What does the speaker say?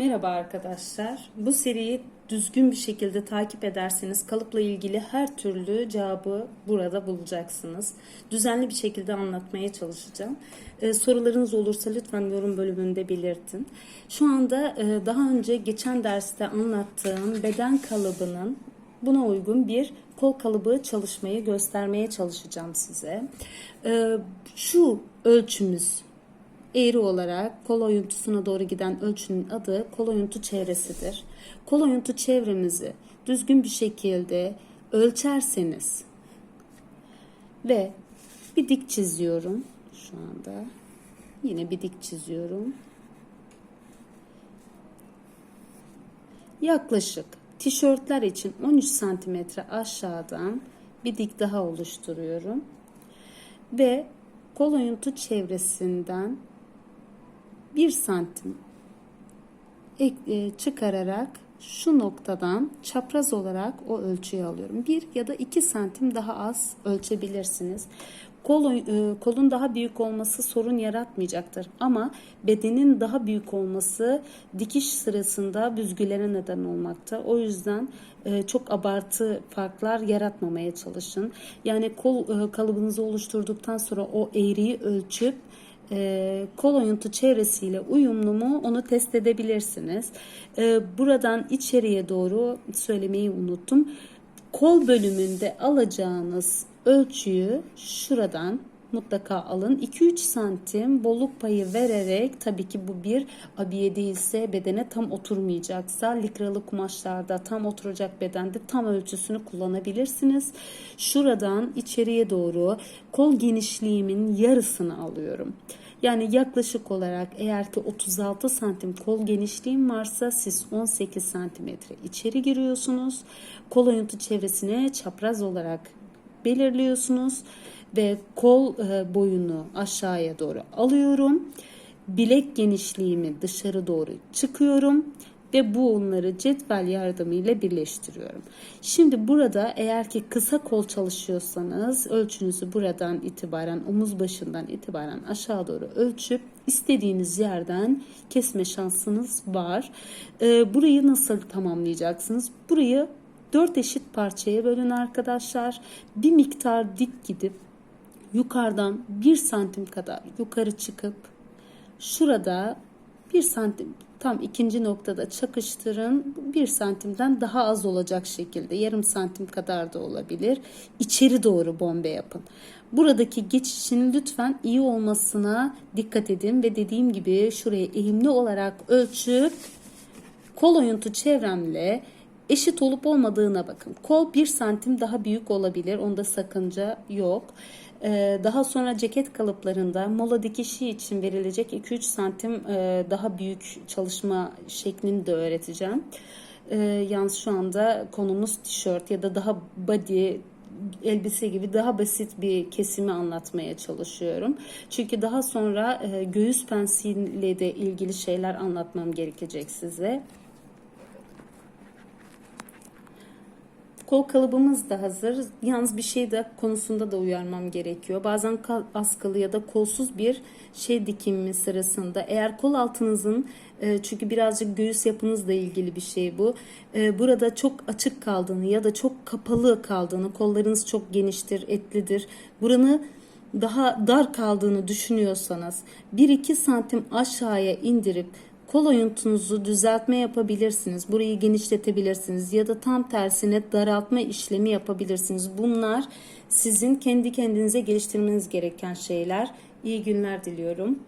Merhaba arkadaşlar. Bu seriyi düzgün bir şekilde takip ederseniz kalıpla ilgili her türlü cevabı burada bulacaksınız. Düzenli bir şekilde anlatmaya çalışacağım. Ee, sorularınız olursa lütfen yorum bölümünde belirtin. Şu anda e, daha önce geçen derste anlattığım beden kalıbının buna uygun bir kol kalıbı çalışmayı göstermeye çalışacağım size. Ee, şu ölçümüz eğri olarak kol oyuntusuna doğru giden ölçünün adı kol oyuntu çevresidir. Kol oyuntu çevremizi düzgün bir şekilde ölçerseniz ve bir dik çiziyorum şu anda. Yine bir dik çiziyorum. Yaklaşık tişörtler için 13 santimetre aşağıdan bir dik daha oluşturuyorum. Ve kol oyuntu çevresinden 1 santim e, çıkararak şu noktadan çapraz olarak o ölçüyü alıyorum. 1 ya da 2 santim daha az ölçebilirsiniz. Kol, e, kolun daha büyük olması sorun yaratmayacaktır. Ama bedenin daha büyük olması dikiş sırasında büzgülere neden olmakta. O yüzden e, çok abartı farklar yaratmamaya çalışın. Yani kol kalıbınızı oluşturduktan sonra o eğriyi ölçüp e, kol oyuntu çevresiyle uyumlu mu onu test edebilirsiniz. E, buradan içeriye doğru söylemeyi unuttum. Kol bölümünde alacağınız ölçüyü şuradan mutlaka alın. 2-3 santim bolluk payı vererek tabii ki bu bir abiye değilse bedene tam oturmayacaksa likralı kumaşlarda tam oturacak bedende tam ölçüsünü kullanabilirsiniz. Şuradan içeriye doğru kol genişliğimin yarısını alıyorum. Yani yaklaşık olarak eğer ki 36 santim kol genişliğim varsa siz 18 santimetre içeri giriyorsunuz. Kol oyuntu çevresine çapraz olarak belirliyorsunuz ve kol e, boyunu aşağıya doğru alıyorum. Bilek genişliğimi dışarı doğru çıkıyorum ve bu onları cetvel yardımıyla birleştiriyorum. Şimdi burada eğer ki kısa kol çalışıyorsanız ölçünüzü buradan itibaren omuz başından itibaren aşağı doğru ölçüp istediğiniz yerden kesme şansınız var. Ee, burayı nasıl tamamlayacaksınız? Burayı dört eşit parçaya bölün arkadaşlar. Bir miktar dik gidip yukarıdan bir santim kadar yukarı çıkıp şurada bir santim tam ikinci noktada çakıştırın. Bir santimden daha az olacak şekilde yarım santim kadar da olabilir. İçeri doğru bombe yapın. Buradaki geçişin lütfen iyi olmasına dikkat edin ve dediğim gibi şuraya eğimli olarak ölçüp kol oyuntu çevremle eşit olup olmadığına bakın. Kol 1 santim daha büyük olabilir. Onda sakınca yok. Ee, daha sonra ceket kalıplarında mola dikişi için verilecek 2-3 santim e, daha büyük çalışma şeklini de öğreteceğim. Ee, yalnız şu anda konumuz tişört ya da daha body elbise gibi daha basit bir kesimi anlatmaya çalışıyorum. Çünkü daha sonra e, göğüs pensiyle de ilgili şeyler anlatmam gerekecek size. Kol kalıbımız da hazır. Yalnız bir şey de konusunda da uyarmam gerekiyor. Bazen askılı ya da kolsuz bir şey dikimi sırasında eğer kol altınızın e, çünkü birazcık göğüs yapınızla ilgili bir şey bu. E, burada çok açık kaldığını ya da çok kapalı kaldığını, kollarınız çok geniştir, etlidir. Buranı daha dar kaldığını düşünüyorsanız 1-2 santim aşağıya indirip Kol oyuntunuzu düzeltme yapabilirsiniz. Burayı genişletebilirsiniz ya da tam tersine daraltma işlemi yapabilirsiniz. Bunlar sizin kendi kendinize geliştirmeniz gereken şeyler. İyi günler diliyorum.